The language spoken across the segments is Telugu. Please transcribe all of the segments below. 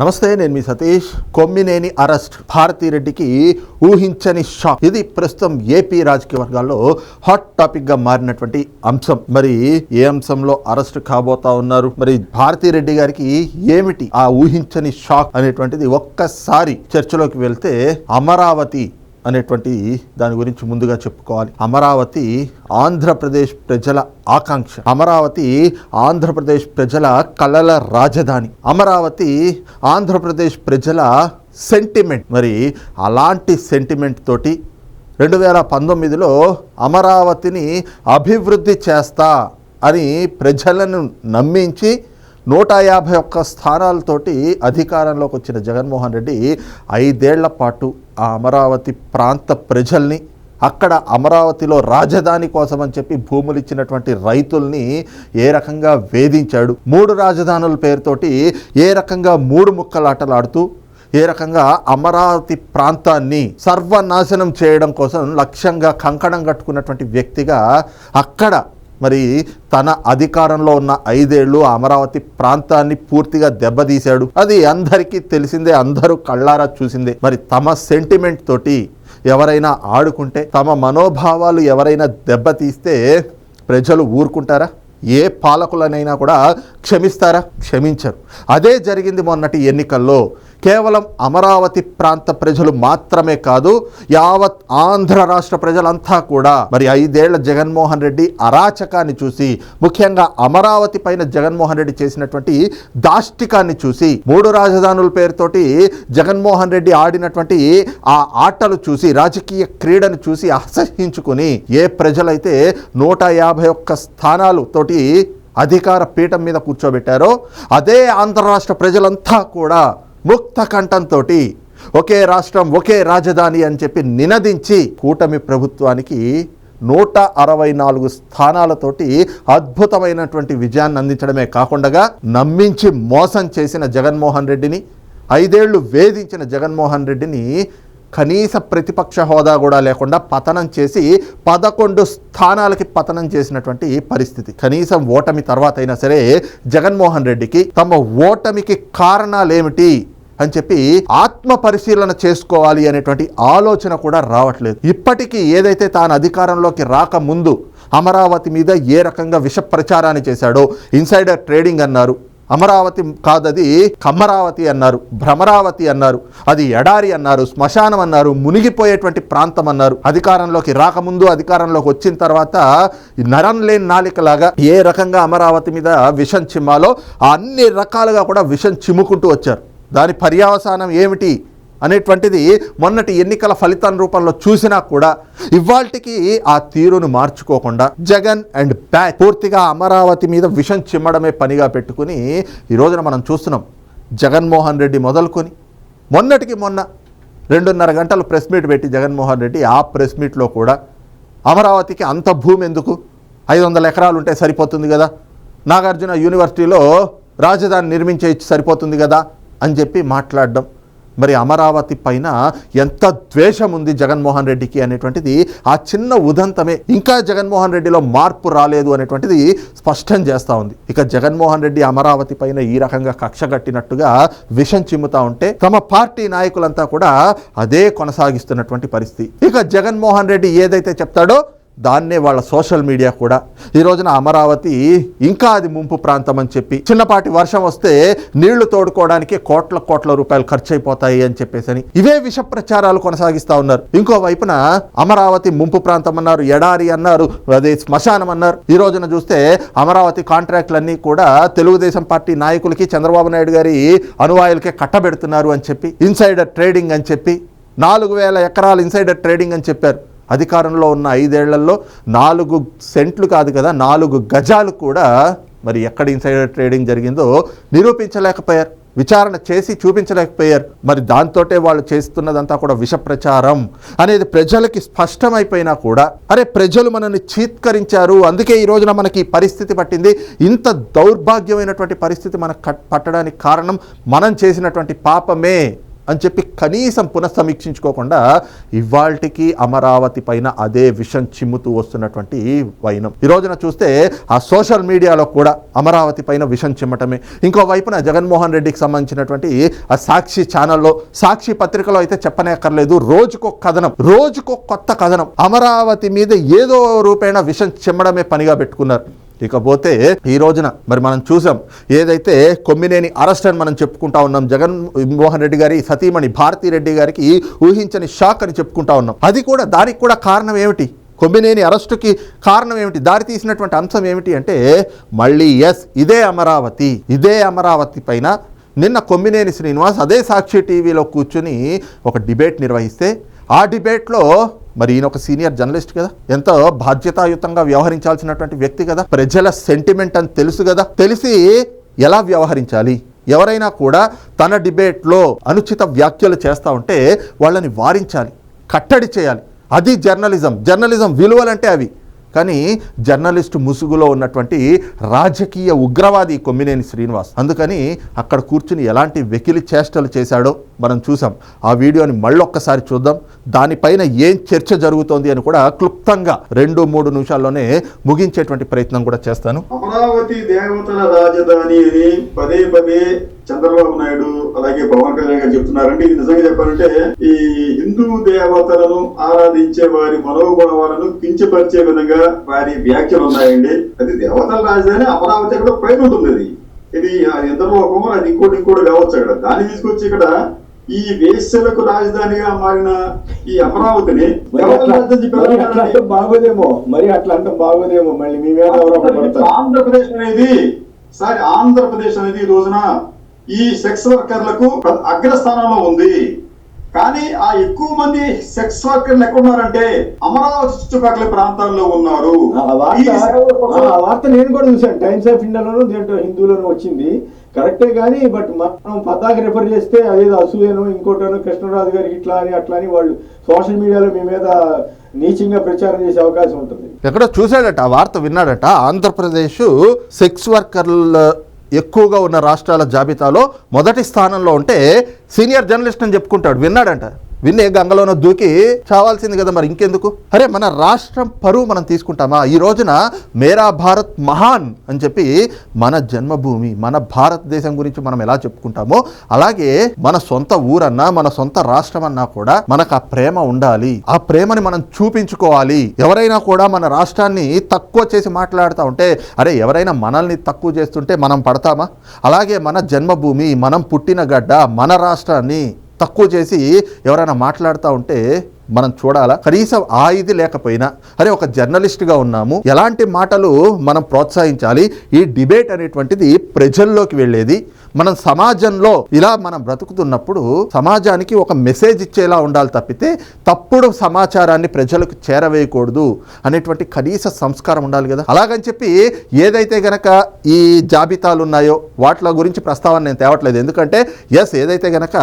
నమస్తే నేను మీ సతీష్. కొమ్మినేని అరెస్ట్. భారతిరెడ్డికి ఊహించని షాక్. ఇది ప్రస్తుతం ఏపీ రాజకీయ వర్గాల్లో హాట్ టాపిక్గా మారినటువంటి అంశం. మరి ఏ అంశంలో అరెస్ట్ కాబోతా ఉన్నారు? మరి భారతిరెడ్డి గారికి ఏమిటి ఆ ఊహించని షాక్ అనేటువంటిది ఒక్కసారి చర్చలోకి వెళ్తే అమరావతి అనేటువంటి దాని గురించి ముందుగా చెప్పుకోవాలి. అమరావతి ఆంధ్రప్రదేశ్ ప్రజల ఆకాంక్ష. అమరావతి ఆంధ్రప్రదేశ్ ప్రజల కళల రాజధాని. అమరావతి ఆంధ్రప్రదేశ్ ప్రజల సెంటిమెంట్ మరి అలాంటి సెంటిమెంట్ తోటి రెండు వేల పంతొమ్మిదిలో అమరావతిని అభివృద్ధి చేస్తా అని ప్రజలను నమ్మించి నూట యాభై ఒక్క స్థానాలతోటి అధికారంలోకి వచ్చిన జగన్మోహన్ రెడ్డి ఐదేళ్ళ పాటు ఆ అమరావతి ప్రాంత ప్రజల్ని అక్కడ అమరావతిలో రాజధాని కోసం అని చెప్పి భూములు ఇచ్చినటువంటి రైతుల్ని ఏ రకంగా వేధించాడు? మూడు రాజధానుల పేరుతోటి ఏ రకంగా మూడు ముక్కలాటలాడుతూ ఏ రకంగా అమరావతి ప్రాంతాన్ని సర్వనాశనం చేయడం కోసం లక్ష్యంగా కంకణం కట్టుకున్నటువంటి వ్యక్తిగా అక్కడ మరి తన అధికారంలో ఉన్న ఐదేళ్ళు అమరావతి ప్రాంతాన్ని పూర్తిగా దెబ్బతీశాడు. అది అందరికీ తెలిసిందే అందరూ కళ్ళారా చూసిందే. మరి తమ సెంటిమెంట్ తోటి ఎవరైనా ఆడుకుంటే తమ మనోభావాలు ఎవరైనా దెబ్బతీస్తే ప్రజలు ఊరుకుంటారా? ఏ పాలకులనైనా కూడా క్షమిస్తారా? క్షమించరు. అదే జరిగింది మొన్నటి ఎన్నికల్లో కేవలం అమరావతి ప్రాంత ప్రజలు మాత్రమే కాదు యావత్ ఆంధ్ర రాష్ట్ర ప్రజలంతా కూడా. మరి ఐదేళ్ళ జగన్మోహన్ రెడ్డి అరాచకాన్ని చూసి ముఖ్యంగా అమరావతి పైన జగన్మోహన్ రెడ్డి చేసినటువంటి దాష్టికాన్ని చూసి మూడు రాజధానుల పేరుతోటి జగన్మోహన్ రెడ్డి ఆడినటువంటి ఆ ఆటలు చూసి రాజకీయ క్రీడను చూసి అసహించుకుని ఏ ప్రజలైతే నూట యాభై ఒక్క స్థానాలు తోటి అధికార పీఠం మీద కూర్చోబెట్టారో అదే ఆంధ్ర రాష్ట్ర ప్రజలంతా కూడా ముక్త కంఠంతో ఒకే రాష్ట్రం ఒకే రాజధాని అని చెప్పి నినదించి కూటమి ప్రభుత్వానికి నూట అరవై నాలుగు స్థానాలతోటి అద్భుతమైనటువంటి విజయాన్ని అందించడమే కాకుండా నమ్మించి మోసం చేసిన జగన్మోహన్ రెడ్డిని ఐదేళ్ళు వేధించిన జగన్మోహన్ రెడ్డిని కనీస ప్రతిపక్ష హోదా కూడా లేకుండా పతనం చేసి పదకొండు స్థానాలకి పతనం చేసినటువంటి పరిస్థితి. కనీసం ఓటమి తర్వాత అయినా సరే జగన్మోహన్ రెడ్డికి తమ ఓటమికి కారణాలేమిటి? అని చెప్పి ఆత్మ పరిశీలన చేసుకోవాలి అనేటువంటి ఆలోచన కూడా రావట్లేదు. ఇప్పటికీ ఏదైతే తాను అధికారంలోకి రాకముందు అమరావతి మీద ఏ రకంగా విష ప్రచారాన్ని చేశాడో ఇన్సైడర్ ట్రేడింగ్ అన్నారు. అమరావతి కాదది కమ్మరావతి అన్నారు భ్రమరావతి అన్నారు అది ఎడారి అన్నారు శ్మశానం అన్నారు మునిగిపోయేటువంటి ప్రాంతం అన్నారు. అధికారంలోకి రాకముందు అధికారంలోకి వచ్చిన తర్వాత నరం లేని నాలికలాగా ఏ రకంగా అమరావతి మీద విషం చిమ్మాలో అన్ని రకాలుగా కూడా విషం చిమ్ముకుంటూ వచ్చారు. దాని పర్యావసానం ఏమిటి అనేటువంటిది మొన్నటి ఎన్నికల ఫలితం రూపంలో చూసినా కూడా ఇవాల్టికి ఆ తీరును మార్చుకోకుండా జగన్ అండ్ బ్యాచ్ పూర్తిగా అమరావతి మీద విషం చిమ్మడమే పనిగా పెట్టుకుని ఈ రోజున మనం చూస్తున్నాం. జగన్మోహన్ రెడ్డి మొదలుకొని మొన్నటికి మొన్న రెండున్నర గంటలు ప్రెస్ మీట్ పెట్టి జగన్మోహన్ రెడ్డి ఆ ప్రెస్ మీట్లో కూడా అమరావతికి అంత భూమి ఎందుకు? ఐదు వందల ఎకరాలు ఉంటే సరిపోతుంది కదా. నాగార్జున యూనివర్సిటీలో రాజధాని నిర్మించే సరిపోతుంది కదా. అని చెప్పి మాట్లాడడం. మరి అమరావతి పైన ఎంత ద్వేషం ఉంది జగన్మోహన్ రెడ్డికి అనేటువంటిది ఆ చిన్న ఉదంతమే ఇంకా జగన్మోహన్ రెడ్డిలో మార్పు రాలేదు అనేటువంటిది స్పష్టం చేస్తూ ఉంది. ఇక జగన్మోహన్ రెడ్డి అమరావతి పైన ఈ రకంగా కక్ష కట్టినట్టుగా విషం చిమ్ముతా ఉంటే తమ పార్టీ నాయకులంతా కూడా అదే కొనసాగిస్తున్నటువంటి పరిస్థితి. ఇక జగన్మోహన్ రెడ్డి ఏదైతే చెప్తాడో దాన్నే వాళ్ళ సోషల్ మీడియా కూడా. ఈ రోజున అమరావతి ఇంకా అది ముంపు ప్రాంతం అని చెప్పి చిన్నపాటి వర్షం వస్తే నీళ్ళు తోడుకోవడానికి కోట్ల కోట్ల రూపాయలు ఖర్చు అయిపోతాయి అని చెప్పేసి ఇవే విష ప్రచారాలు కొనసాగిస్తా ఉన్నారు. ఇంకో వైపున అమరావతి ముంపు ప్రాంతం అన్నారు ఎడారి అన్నారు అదే శ్మశానం అన్నారు. ఈ రోజున చూస్తే అమరావతి కాంట్రాక్టులన్నీ కూడా తెలుగుదేశం పార్టీ నాయకులకి చంద్రబాబు నాయుడు గారి అనువాయులకే కట్టబెడుతున్నారు అని చెప్పి ఇన్సైడర్ ట్రేడింగ్ అని చెప్పి నాలుగు వేల ఎకరాలు ఇన్సైడర్ ట్రేడింగ్ అని చెప్పారు. అధికారంలో ఉన్న ఐదేళ్ళలో నాలుగు సెంట్లు కాదు కదా నాలుగు గజాలు కూడా మరి ఎక్కడ ఇన్సైడర్ ట్రేడింగ్ జరిగిందో నిరూపించలేకపోయారు. విచారణ చేసి చూపించలేకపోయారు. మరి దాంతోటే వాళ్ళు చేస్తున్నదంతా కూడా విష ప్రచారం అనేది ప్రజలకి స్పష్టమైపోయినా కూడా అరే ప్రజలు మనల్ని చీత్కరించారు అందుకే ఈ రోజున మనకి ఈ పరిస్థితి పట్టింది. ఇంత దౌర్భాగ్యమైనటువంటి పరిస్థితి మనకు పట్టడానికి కారణం మనం చేసినటువంటి పాపమే. అని చెప్పి కనీసం పునఃసమీక్షించుకోకుండా ఇవాళ్టికి అమరావతి పైన అదే విషం చిమ్ముతూ వస్తున్నటువంటి వైనం. ఈ రోజున చూస్తే ఆ సోషల్ మీడియాలో కూడా అమరావతి పైన విషం చిమ్మటమే. ఇంకో వైపున జగన్మోహన్ రెడ్డికి సంబంధించినటువంటి ఆ సాక్షి ఛానల్లో సాక్షి పత్రికలో అయితే చెప్పనేక్కర్లేదు. రోజుకో కథనం రోజుకో కొత్త కథనం. అమరావతి మీద ఏదో రూపేణ విషం చిమ్మడమే పనిగా పెట్టుకున్నారు. ఇకపోతే ఈ రోజున మరి మనం చూసాం ఏదైతే కొమ్మినేని అరెస్ట్ అని మనం చెప్పుకుంటా ఉన్నాం జగన్ మోహన్ రెడ్డి గారి సతీమణి భారతీ రెడ్డి గారికి ఊహించని షాక్ అని చెప్పుకుంటా ఉన్నాం. అది కూడా దానికి కూడా కారణం ఏమిటి? కొమ్మినేని అరెస్టుకి కారణం ఏమిటి? దారి తీసినటువంటి అంశం ఏమిటి అంటే మళ్ళీ ఎస్ ఇదే అమరావతి ఇదే అమరావతి పైన నిన్న కొమ్మినేని శ్రీనివాస్ అదే సాక్షి టీవీలో కూర్చుని ఒక డిబేట్ నిర్వహిస్తే ఆ డిబేట్లో మరి ఈయన ఒక సీనియర్ జర్నలిస్ట్ కదా. ఎంతో బాధ్యతాయుతంగా వ్యవహరించాల్సినటువంటి వ్యక్తి కదా. ప్రజల సెంటిమెంట్ అని తెలుసు కదా. తెలిసి ఎలా వ్యవహరించాలి? ఎవరైనా కూడా తన డిబేట్లో అనుచిత వ్యాఖ్యలు చేస్తూ ఉంటే వాళ్ళని వారించాలి కట్టడి చేయాలి. అది జర్నలిజం జర్నలిజం విలువలంటే అవి. కానీ జర్నలిస్టు ముసుగులో ఉన్నటువంటి రాజకీయ ఉగ్రవాది కొమ్మినేని శ్రీనివాస్. అందుకని అక్కడ కూర్చుని ఎలాంటి వెకిలి చేష్టలు చేశాడో మనం చూసాం. ఆ వీడియోని మళ్ళొక్కసారి చూద్దాం. దానిపైన ఏం చర్చ జరుగుతోంది అని కూడా క్లుప్తంగా రెండు మూడు నిమిషాల్లోనే ముగించేటువంటి ప్రయత్నం కూడా చేస్తాను. అమరావతి దేవతల రాజధాని అని పదే పదే చంద్రబాబు నాయుడు అలాగే పవన్ కళ్యాణ్ గారు చెప్తున్నారంటే ఇది నిజంగా చెప్పాలంటే ఈ హిందూ దేవతలను ఆరాధించే వారి మనోభావాలను కించపరిచే విధంగా వారి వ్యాఖ్యలు ఉన్నాయండి. అది దేవతల రాజధాని అమరావతి అక్కడ పైన ఉంటుంది అది. ఇది ఇంద్రలోకము అది ఇంకోటి ఇంకోటి కావచ్చు అక్కడ. దాన్ని తీసుకొచ్చి ఇక్కడ ఈ వేశ్యలకు రాజధానిగా మారిన ఈ అమరావతిని బాగోదేమో. మరి అట్లా అంటే బాగోదేమో. మళ్ళీ మీ మీద ఆంధ్రప్రదేశ్ అనేది సారీ ఆంధ్రప్రదేశ్ అనేది ఈ రోజున ఈ సెక్స్ వర్కర్లకు అగ్రస్థానంలో ఉంది. కానీ ఆ ఎక్కువ మంది సెక్స్ వర్కర్లు ఎక్కడున్నారంటే అమరావతి చుట్టుపక్కల ప్రాంతాల్లో ఉన్నారు. ఆ వార్త నేను కూడా చూశాను. టైమ్స్ ఆఫ్ ఇండియాలోను దేంట్లో హిందూలోను వచ్చింది. కరెక్టే కానీ బట్ మనం పద్దాకి రిఫర్ చేస్తే అదేదో అసూయను ఇంకోటను కృష్ణరాజు గారికి ఇట్లా అని అట్లా అని వాళ్ళు సోషల్ మీడియాలో మీ మీద నీచంగా ప్రచారం చేసే అవకాశం ఉంటుంది. ఎక్కడో చూశాడట ఆ వార్త విన్నాడట. ఆంధ్రప్రదేశ్ సెక్స్ వర్కర్ల ఎక్కువగా ఉన్న రాష్ట్రాల జాబితాలో మొదటి స్థానంలో ఉంటే సీనియర్ జర్నలిస్ట్ అని చెప్పుకుంటాడు. విన్నాడంట? విన్నే గంగలోన దూకి చావాల్సింది కదా మరి ఇంకెందుకు? అరే మన రాష్ట్రం పరువు మనం తీసుకుంటామా? ఈ రోజున మేరా భారత్ మహాన్ అని చెప్పి మన జన్మభూమి మన భారతదేశం గురించి మనం ఎలా చెప్పుకుంటామో అలాగే మన సొంత ఊరన్నా మన సొంత రాష్ట్రం అన్నా కూడా మనకు ఆ ప్రేమ ఉండాలి. ఆ ప్రేమని మనం చూపించుకోవాలి. ఎవరైనా కూడా మన రాష్ట్రాన్ని తక్కువ చేసి మాట్లాడుతూ ఉంటే అరే ఎవరైనా మనల్ని తక్కువ చేస్తుంటే మనం పడతామా? అలాగే మన జన్మభూమి మనం పుట్టిన గడ్డ మన రాష్ట్రాన్ని తక్కువ చేసి ఎవరైనా మాట్లాడుతూ ఉంటే మనం చూడాలా? కనీసం ఆ ఇది లేకపోయినా అరే ఒక జర్నలిస్ట్గా ఉన్నాము ఎలాంటి మాటలు మనం ప్రోత్సహించాలి? ఈ డిబేట్ అనేటువంటిది ప్రజల్లోకి వెళ్ళేది. మనం సమాజంలో ఇలా మనం బ్రతుకుతున్నప్పుడు సమాజానికి ఒక మెసేజ్ ఇచ్చేలా ఉండాలి తప్పితే తప్పుడు సమాచారాన్ని ప్రజలకు చేరవేయకూడదు అనేటువంటి కనీస సంస్కారం ఉండాలి కదా. అలాగని చెప్పి ఏదైతే గనక ఈ జాబితాలు ఉన్నాయో వాటి గురించి ప్రస్తావన నేను తేవట్లేదు. ఎందుకంటే ఎస్ ఏదైతే గనక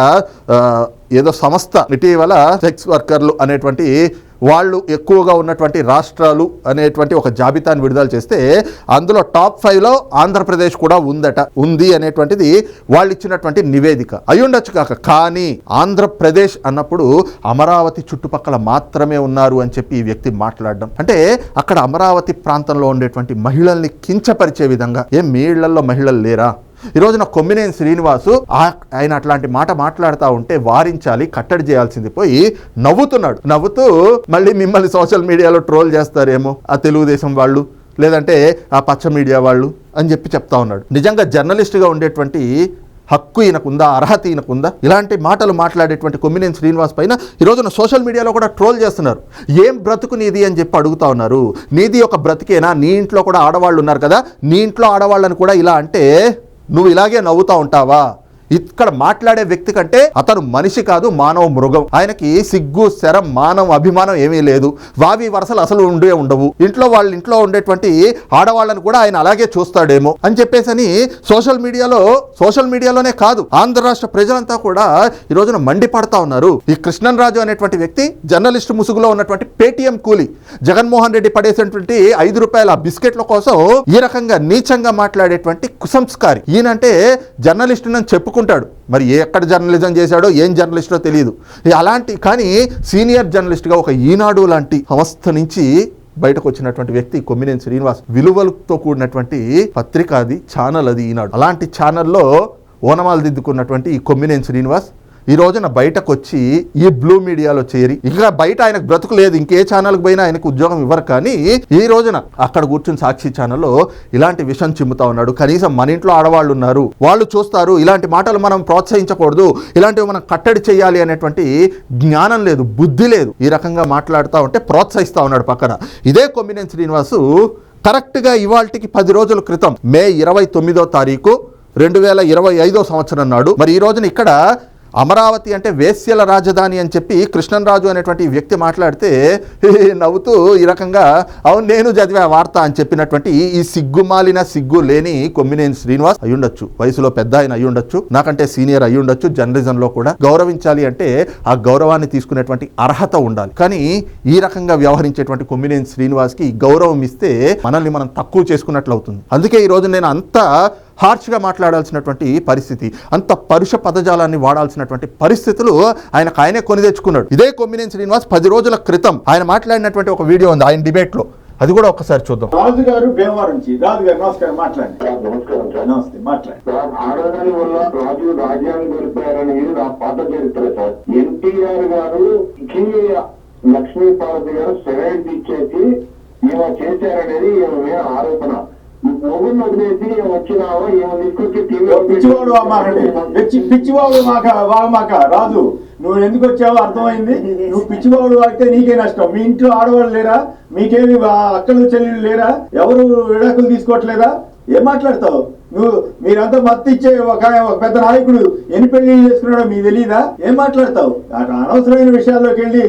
ఏదో సంస్థ ఇటీవల సెక్స్ వర్కర్లు అనేటువంటి వాళ్ళు ఎక్కువగా ఉన్నటువంటి రాష్ట్రాలు అనేటువంటి ఒక జాబితాను విడుదల చేస్తే అందులో టాప్ ఫైవ్లో ఆంధ్రప్రదేశ్ కూడా ఉందట ఉంది అనేటువంటిది వాళ్ళు ఇచ్చినటువంటి నివేదిక. అయ్యుండొచ్చు కాక కానీ ఆంధ్రప్రదేశ్ అన్నప్పుడు అమరావతి చుట్టుపక్కల మాత్రమే ఉన్నారు అని చెప్పి ఈ వ్యక్తి మాట్లాడడం. అంటే అక్కడ అమరావతి ప్రాంతంలో ఉండేటువంటి మహిళల్ని కించపరిచే విధంగా ఏం మీ ఇళ్ళలో మహిళలు లేరా? ఈ రోజున కొమ్మినేని శ్రీనివాసు ఆ- ఆయన అట్లాంటి మాట మాట్లాడుతూ ఉంటే వారించాలి కట్టడి చేయాల్సింది పోయి నవ్వుతున్నాడు. నవ్వుతూ మళ్ళీ మిమ్మల్ని సోషల్ మీడియాలో ట్రోల్ చేస్తారేమో ఆ తెలుగుదేశం వాళ్ళు లేదంటే ఆ పచ్చ మీడియా వాళ్ళు అని చెప్పి చెప్తా ఉన్నాడు. నిజంగా జర్నలిస్ట్గా ఉండేటువంటి హక్కు ఈయనకుందా అర్హత ఈయనకుందా? ఇలాంటి మాటలు మాట్లాడేటువంటి కొమ్మినేని శ్రీనివాస్ పైన ఈ రోజున సోషల్ మీడియాలో కూడా ట్రోల్ చేస్తున్నారు. ఏం బ్రతుకు నీది అని చెప్పి అడుగుతా ఉన్నారు. నీది ఒక బ్రతికేనా? నీ ఇంట్లో కూడా ఆడవాళ్ళు ఉన్నారు కదా? నీ ఇంట్లో ఆడవాళ్ళని కూడా ఇలా అంటే నువ్వు ఇలాగే నవ్వుతా ఉంటావా? ఇక్కడ మాట్లాడే వ్యక్తి కంటే అతను మనిషి కాదు మానవ మృగం. ఆయనకి సిగ్గు శరం మానవ అభిమానం ఏమీ లేదు. వావి వరసలు అసలు ఉండే ఉండవు. ఇంట్లో వాళ్ళ ఇంట్లో ఉండేటువంటి ఆడవాళ్ళని కూడా ఆయన అలాగే చూస్తాడేమో. అని చెప్పేసని సోషల్ మీడియాలో సోషల్ మీడియాలోనే కాదు ఆంధ్ర రాష్ట్ర ప్రజలంతా కూడా ఈ రోజున మండిపడతా ఉన్నారు. ఈ కృష్ణన్ రాజు అనేటువంటి వ్యక్తి జర్నలిస్ట్ ముసుగులో ఉన్నటువంటి పేటీఎం కూలి. జగన్మోహన్ రెడ్డి పడేసినటువంటి ఐదు రూపాయల బిస్కెట్ల కోసం ఈ రకంగా నీచంగా మాట్లాడేటువంటి కుసంస్కారి. ఈయనంటే జర్నలిస్ట్ అని చెప్పుకో చెప్పుకుంటాడు మరి ఏ ఎక్కడ జర్నలిజం చేశాడో ఏం జర్నలిస్టో తెలియదు అలాంటి కానీ సీనియర్ జర్నలిస్ట్గా ఒక ఈనాడు లాంటి సంస్థ నుంచి బయటకు వచ్చినటువంటి వ్యక్తి కొమ్మినేని శ్రీనివాస్ విలువలతో కూడినటువంటి పత్రిక అది ఛానల్ అది ఈనాడు. అలాంటి ఛానల్లో ఓనమాలు దిద్దుకున్నటువంటి ఈ కొమ్మినేని శ్రీనివాస్ ఈ రోజున బయటకు వచ్చి ఈ బ్లూ మీడియాలో చేరి ఇంకా బయట ఆయనకు బ్రతుకు లేదు ఇంకే ఛానల్కి పోయినా ఆయనకు ఉద్యోగం ఇవ్వరు కానీ ఈ రోజున అక్కడ కూర్చుని సాక్షి ఛానల్లో ఇలాంటి విషయం చిమ్ముతా ఉన్నాడు. కనీసం మన ఇంట్లో ఆడవాళ్ళు ఉన్నారు. వాళ్ళు చూస్తారు ఇలాంటి మాటలు మనం ప్రోత్సహించకూడదు ఇలాంటివి మనం కట్టడి చేయాలి అనేటువంటి జ్ఞానం లేదు బుద్ధి లేదు. ఈ రకంగా మాట్లాడుతూ ఉంటే ప్రోత్సహిస్తూ ఉన్నాడు పక్కన. ఇదే కొమ్మినేని శ్రీనివాసు కరెక్ట్గా ఇవాళకి పది రోజుల క్రితం మే ఇరవై తొమ్మిదో తారీఖు రెండు వేల ఇరవై ఐదో సంవత్సరం నాడు. మరి ఈ రోజున ఇక్కడ అమరావతి అంటే వేశ్యల రాజధాని అని చెప్పి కృష్ణన్రాజు అనేటువంటి వ్యక్తి మాట్లాడితే నవ్వుతూ ఈ రకంగా అవును నేను చదివా వార్త అని చెప్పినటువంటి ఈ సిగ్గుమాలిన సిగ్గు లేని కొమ్మినేని శ్రీనివాస్ అయ్యుండొచ్చు వయసులో పెద్ద ఆయన అయ్యుండొచ్చు నాకంటే సీనియర్ అయ్యుండొచ్చు జర్నలిజంలో కూడా గౌరవించాలి అంటే ఆ గౌరవాన్ని తీసుకునేటువంటి అర్హత ఉండాలి. కానీ ఈ రకంగా వ్యవహరించేటువంటి కొమ్మినేని శ్రీనివాస్కి గౌరవం ఇస్తే మనల్ని మనం తక్కువ చేసుకున్నట్లు అవుతుంది అందుకే ఈ రోజు నేను అంతా హార్ష్గా మాట్లాడాల్సినటువంటి పరిస్థితి అంత పరుష పదజాలాన్ని వాడాల్సినటువంటి పరిస్థితులు ఆయనకు ఆయనే కొని తెచ్చుకున్నాడు. ఇదే కొమ్మినేని శ్రీనివాస్ పది రోజుల క్రితం ఆయన మాట్లాడినటువంటి ఒక వీడియో ఉంది ఆయన డిబేట్లో. అది కూడా ఒకసారి చూద్దాం. రాజు గారు భీమవరం నుంచి. రాజు గారు నమస్కారం మాట్లాడండి. నమస్తే మాట్లాడండి. ఆడదాని వల్ల రాజు రాజ్యాన్ని కోల్పోయారని నా పాత చరిత్ర సార్. ఎన్టీఆర్ గారు లక్ష్మీ పార్వతి గారు సెవెంట్ ఇచ్చేసి ఈమె చేశారనేది ఈమె ఆరోపణ. పిచ్చివాడు మాకండి పిచ్చి పిచ్చివాడు మాక వాగమాక రాజు నువ్వు ఎందుకు వచ్చావో అర్థమైంది? నువ్వు పిచ్చివాడు అయితే నీకే నష్టం. మీ ఇంట్లో ఆడవాళ్ళు లేరా? మీకేమి అక్కలు చెల్లెలు లేరా? ఎవరు విడాకులు తీసుకోవట్లేదా? ఏం మాట్లాడతావు? నువ్వు మీరంతా మత్తు ఇచ్చే ఒక ఒక పెద్ద నాయకుడు ఎన్ని పెళ్ళి చేసుకున్నాడో మీకు తెలియదా ఏం మాట్లాడతావు? అనవసరమైన విషయాల్లోకి వెళ్ళి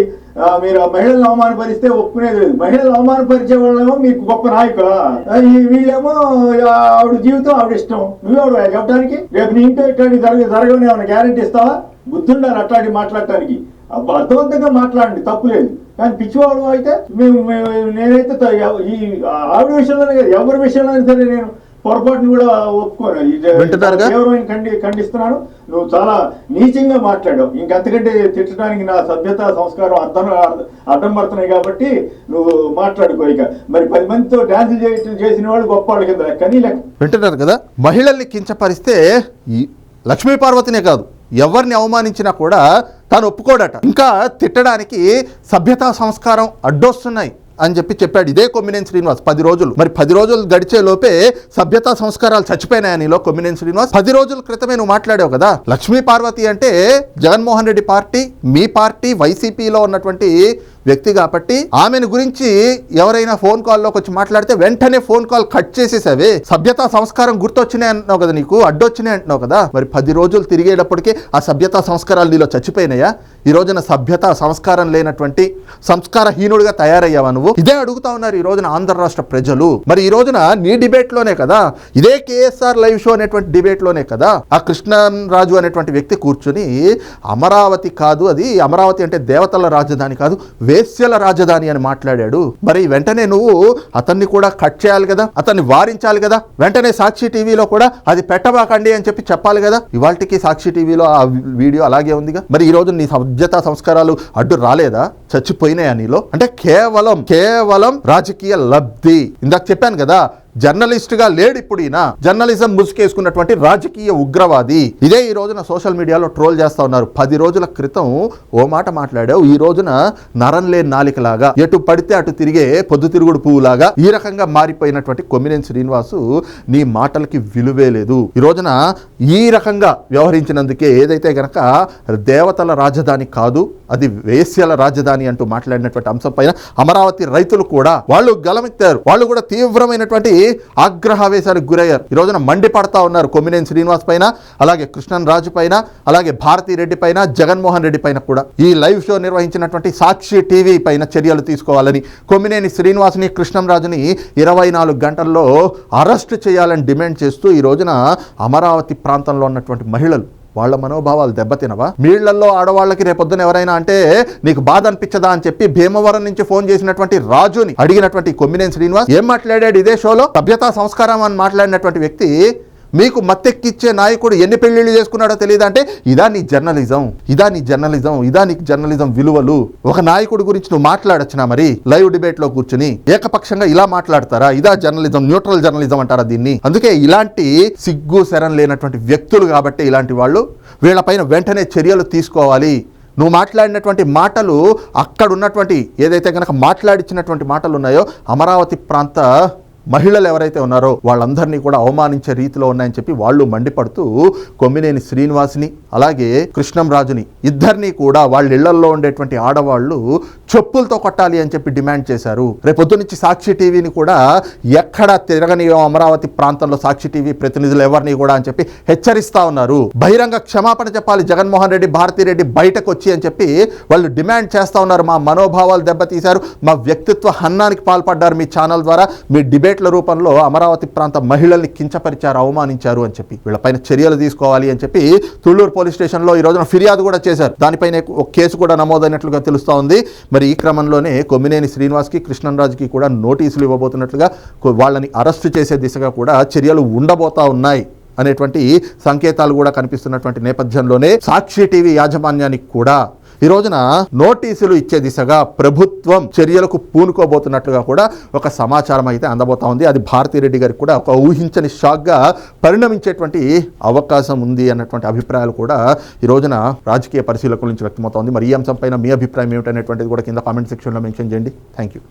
మీరు ఆ మహిళలను అవమానపరిస్తే ఒప్పుకునేది లేదు. మహిళలు అవమానపరిచే వాళ్ళేమో మీకు గొప్ప నాయకులా వీళ్ళేమో ఆవిడ జీవితం ఆవిడ ఇష్టం. నువ్వెవడు చెప్పడానికి? రేపు నీ ఇంట్లో ఇట్లాంటి జరగ జరగని ఏమైనా గ్యారెంటీ ఇస్తావా? బుద్ధుండాలి అట్లాంటి మాట్లాడటానికి. అర్థవంతంగా మాట్లాడండి తప్పు లేదు. కానీ పిచ్చివాడు అయితే మేము నేనైతే ఈ ఆవిడ విషయంలోనే కదా ఎవరి విషయంలోనే సరే నేను పొరపాటును కూడా? తీవ్రమైన ఖండి ఖండిస్తున్నాను నువ్వు చాలా నీచంగా మాట్లాడావు. ఇంకంతకంటే తిట్టడానికి నా సభ్యత సంస్కారం అర్థం అర్థం పడుతున్నాయి కాబట్టి నువ్వు మాట్లాడుకో ఇక. మరి పది మందితో డాన్స్ చేసిన వాళ్ళు గొప్ప వాళ్ళు కింద కానీ వింటున్నారు కదా? మహిళల్ని కించపరిస్తే లక్ష్మీ పార్వతినే కాదు ఎవరిని అవమానించినా కూడా తాను ఒప్పుకోడట. ఇంకా తిట్టడానికి సభ్యతా సంస్కారం అడ్డొస్తున్నాయి. అని చెప్పి చెప్పాడు. ఇదే కొమ్మినేని శ్రీనివాస్ పది రోజులు. మరి పది రోజులు గడిచే లోపే సభ్యతా సంస్కారాలు చచ్చిపోయినాయి నీలో కొమ్మినేని శ్రీనివాస్. పది రోజుల క్రితమే నువ్వు మాట్లాడావు కదా. లక్ష్మీ పార్వతి అంటే జగన్మోహన్ రెడ్డి పార్టీ మీ పార్టీ వైసీపీలో ఉన్నటువంటి వ్యక్తి కాబట్టి ఆమెను గురించి ఎవరైనా ఫోన్ కాల్లోకి వచ్చి మాట్లాడితే వెంటనే ఫోన్ కాల్ కట్ చేసేసావే. సభ్యతా సంస్కారం గుర్తొచ్చినాయి అంటున్నావు కదా నీకు? అడ్డొచ్చినాయి అంటున్నావు కదా? మరి పది రోజులు తిరిగేటప్పటికి ఆ సభ్యతా సంస్కారాలు నీలో చచ్చిపోయినాయా? ఈ రోజున సభ్యత సంస్కారం లేనటువంటి సంస్కారహీనుడిగా తయారయ్యావా నువ్వు? ఇదే అడుగుతా ఉన్నారు ఈ రోజున ఆంధ్ర రాష్ట్ర ప్రజలు. మరి ఈ రోజున నీ డిబేట్లోనే కదా? ఇదే కేఎస్ఆర్ లైవ్ షో అనేటువంటి డిబేట్లోనే కదా? ఆ కృష్ణరాజు అనేటువంటి వ్యక్తి కూర్చుని అమరావతి కాదు అది. అమరావతి అంటే దేవతల రాజధాని కాదు. వేశ్యల రాజధాని అని మాట్లాడాడు. మరి వెంటనే నువ్వు అతన్ని కూడా కట్ చేయాలి కదా? అతన్ని వారించాలి కదా? వెంటనే సాక్షి టీవీలో కూడా అది పెట్టబాకండి అని చెప్పి చెప్పాలి కదా? ఇవాళకి సాక్షి టీవీలో ఆ వీడియో అలాగే ఉందిగా? మరి ఈ రోజు నీ సభ్యత సంస్కారాలు అడ్డు రాలేదా? చచ్చిపోయినాయా నీలో? అంటే కేవలం కేవలం రాజకీయ లబ్ధి. ఇందాక చెప్పాను కదా జర్నలిస్ట్గా లేడు ఇప్పుడు ఈయన. జర్నలిజం ముసుకేసుకున్నటువంటి రాజకీయ ఉగ్రవాది. ఇదే ఈ రోజున సోషల్ మీడియాలో ట్రోల్ చేస్తా ఉన్నారు. పది రోజుల క్రితం ఓ మాట మాట్లాడావు. ఈ రోజున నరం లేని నాలికలాగా ఎటు పడితే అటు తిరిగే పొద్దుతిరుగుడు పువ్వులాగా ఈ రకంగా మారిపోయినటువంటి కొమ్మినేని శ్రీనివాసు నీ మాటలకి విలువే లేదు. ఈ రోజున ఈ రకంగా వ్యవహరించినందుకే ఏదైతే గనక దేవతల రాజధాని కాదు అది వేస్యాల రాజధాని అంటూ మాట్లాడినటువంటి అంశం పైన అమరావతి రైతులు కూడా వాళ్ళు గలమెత్తారు. వాళ్ళు కూడా తీవ్రమైనటువంటి ఆగ్రహావేశాలకు గురయ్యారు. ఈ రోజున మండిపడతా ఉన్నారు కొమ్మినేని శ్రీనివాస్ పైన అలాగే కృష్ణన్ రాజు పైన అలాగే భారతీ రెడ్డి పైన జగన్మోహన్ రెడ్డి పైన కూడా. ఈ లైవ్ షో నిర్వహించినటువంటి సాక్షి టీవీ పైన చర్యలు తీసుకోవాలని కొమ్మినేని శ్రీనివాస్ని కృష్ణంరాజుని ఇరవై నాలుగు గంటల్లో అరెస్ట్ చేయాలని డిమాండ్ చేస్తూ ఈ రోజున అమరావతి ప్రాంతంలో ఉన్నటువంటి మహిళలు వాళ్ళ మనోభావాలు దెబ్బతినవా? మీళ్ళల్లో ఆడవాళ్ళకి రేపొద్దున ఎవరైనా అంటే నీకు బాధ అనిపించదా అని చెప్పి భీమవరం నుంచి ఫోన్ చేసినటువంటి రాజుని అడిగినటువంటి కొమ్మినేని శ్రీనివాస్ ఏం మాట్లాడాడు ఇదే షోలో? సభ్యతా సంస్కారం అని మాట్లాడినటువంటి వ్యక్తి మీకు మత్తెక్కిచ్చే నాయకుడు ఎన్ని పెళ్ళిళ్ళు చేసుకున్నాడో తెలియదు అంటే ఇదా నీ జర్నలిజం ఇదా నీ జర్నలిజం ఇదా నీ జర్నలిజం విలువలు. ఒక నాయకుడి గురించి నువ్వు మాట్లాడచ్చునా మరి? లైవ్ డిబేట్లో కూర్చుని ఏకపక్షంగా ఇలా మాట్లాడతారా? ఇదా జర్నలిజం న్యూట్రల్ జర్నలిజం అంటారా దీన్ని? అందుకే ఇలాంటి సిగ్గు శరం లేనటువంటి వ్యక్తులు కాబట్టి ఇలాంటి వాళ్ళు వీళ్ళపైన వెంటనే చర్యలు తీసుకోవాలి. నువ్వు మాట్లాడినటువంటి మాటలు అక్కడ ఉన్నటువంటి ఏదైతే కనుక మాట్లాడించినటువంటి మాటలు ఉన్నాయో అమరావతి ప్రాంత మహిళలు ఎవరైతే ఉన్నారో వాళ్ళందరినీ కూడా అవమానించే రీతిలో ఉన్నాయని చెప్పి వాళ్ళు మండిపడుతూ కొమ్మినేని శ్రీనివాసిని అలాగే కృష్ణంరాజుని ఇద్దరినీ కూడా వాళ్ళ ఇళ్ళల్లో ఉండేటువంటి ఆడవాళ్ళు చెప్పులతో కొట్టాలి అని చెప్పి డిమాండ్ చేశారు. రేపొద్దు నుంచి సాక్షి టీవీని కూడా ఎక్కడ తిరగనియో అమరావతి ప్రాంతంలో సాక్షి టీవీ ప్రతినిధులు ఎవరిని కూడా అని చెప్పి హెచ్చరిస్తా ఉన్నారు. బహిరంగ క్షమాపణ చెప్పాలి జగన్మోహన్ రెడ్డి భారతిరెడ్డి బయటకు వచ్చి అని చెప్పి వాళ్ళు డిమాండ్ చేస్తా ఉన్నారు. మా మనోభావాలు దెబ్బతీశారు. మా వ్యక్తిత్వ హన్నానికి పాల్పడ్డారు మీ ఛానల్ ద్వారా. మీ డిబేట్ల రూపంలో అమరావతి ప్రాంత మహిళల్ని కించపరిచారు అవమానించారు అని చెప్పి. వీళ్ళపైన చర్యలు తీసుకోవాలి అని చెప్పి తుళ్ళూరు పోలీస్ స్టేషన్లో ఈ రోజున ఫిర్యాదు కూడా చేశారు. దానిపైన ఒక కేసు కూడా నమోదైనట్లుగా తెలుస్తూ ఉంది. మరి ఈ క్రమంలోనే కొమ్మినేని శ్రీనివాస్కి కృష్ణంరాజుకి కూడా నోటీసులు ఇవ్వబోతున్నట్లుగా వాళ్ళని అరెస్టు చేసే దిశగా కూడా చర్యలు ఉండబోతా ఉన్నాయి అనేటువంటి సంకేతాలు కూడా కనిపిస్తున్నటువంటి నేపథ్యంలోనే సాక్షి టీవీ యాజమాన్యానికి కూడా ఈ రోజున నోటీసులు ఇచ్చే దిశగా ప్రభుత్వం చర్యలకు పూనుకోబోతున్నట్లుగా కూడా ఒక సమాచారం అయితే అందబోతా ఉంది. అది భారతిరెడ్డి గారికి కూడా ఒక ఊహించని షాక్గా పరిణమించేటువంటి అవకాశం ఉంది అన్నటువంటి అభిప్రాయాలు కూడా ఈ రోజున రాజకీయ పరిశీలకుల నుంచి వ్యక్తమవుతోంది మరి ఈ అంశంపైన మీ అభిప్రాయం ఏమిటనేటువంటిది కూడా కింద కామెంట్ సెక్షన్లో మెన్షన్ చేయండి. Thank you